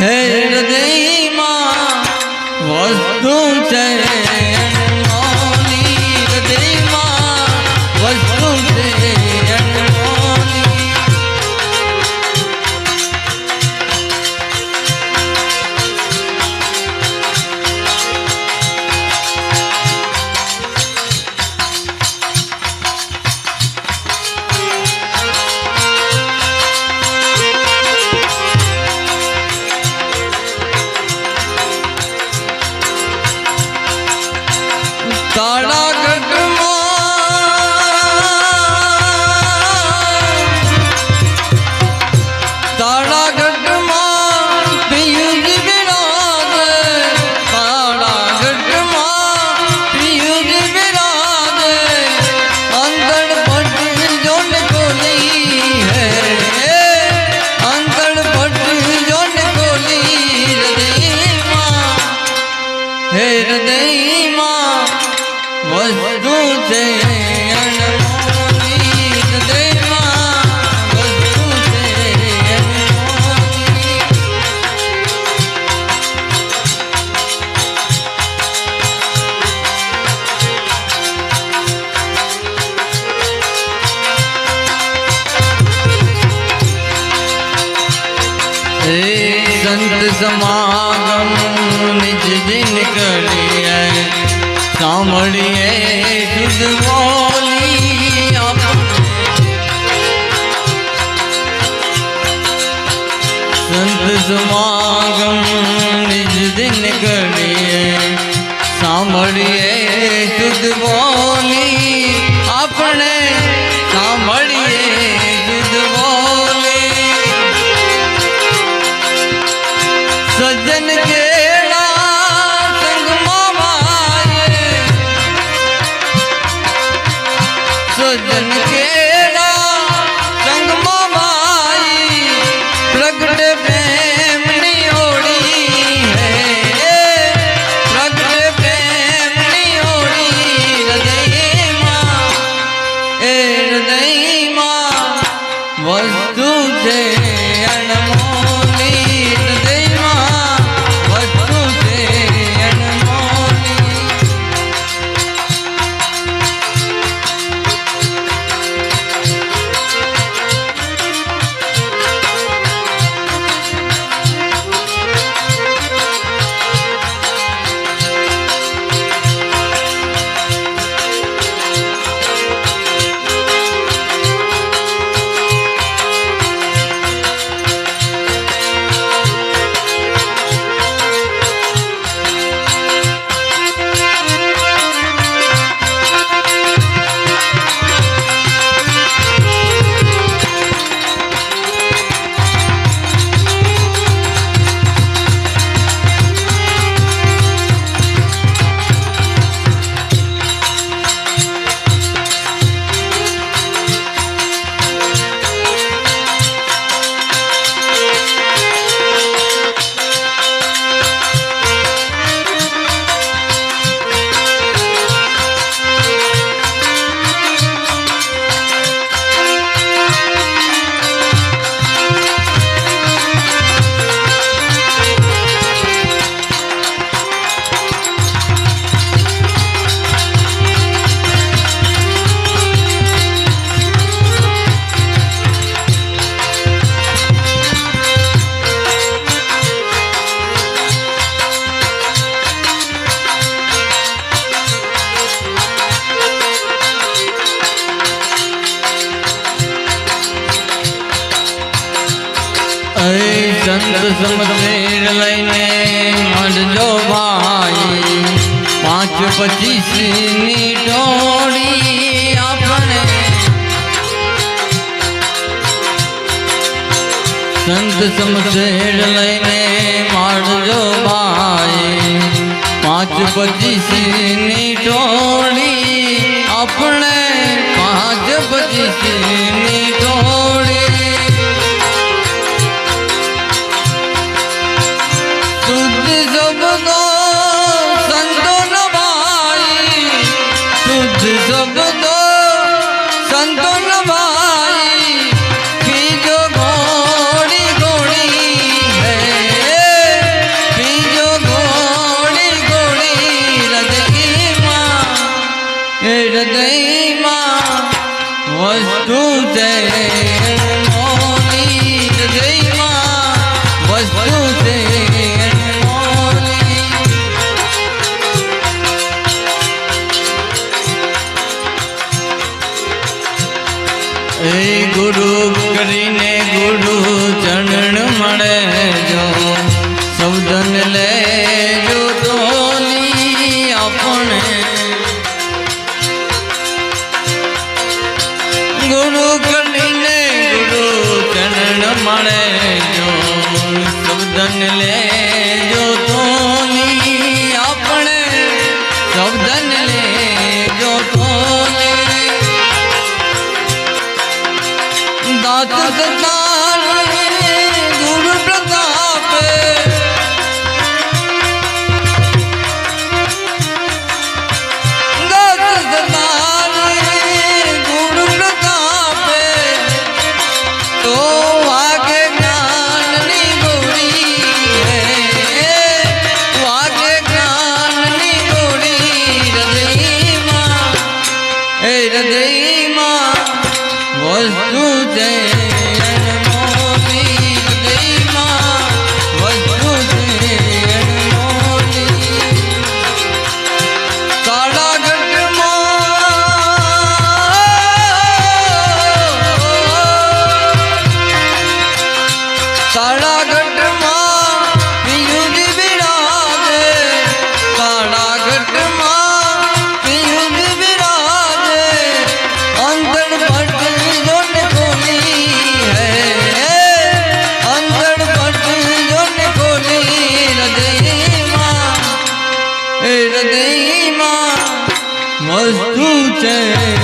હૃદયમાં વસ્તુ છે. તાળા ગઢ સંત સમાગમ નિજ દિન કરી સાંભળીએ દૂધ બોલી સંત જમા સંત સમરમેર લઈને મળજો ભાઈ પાંચ પચીસની ટોળી આપણે સંત સમરમેર લઈને મળજો ભાઈ પાંચ પચીસની ટોળી આપણે પાંચ પચીસની ટોળી વસ્તુ છે পৌঁছে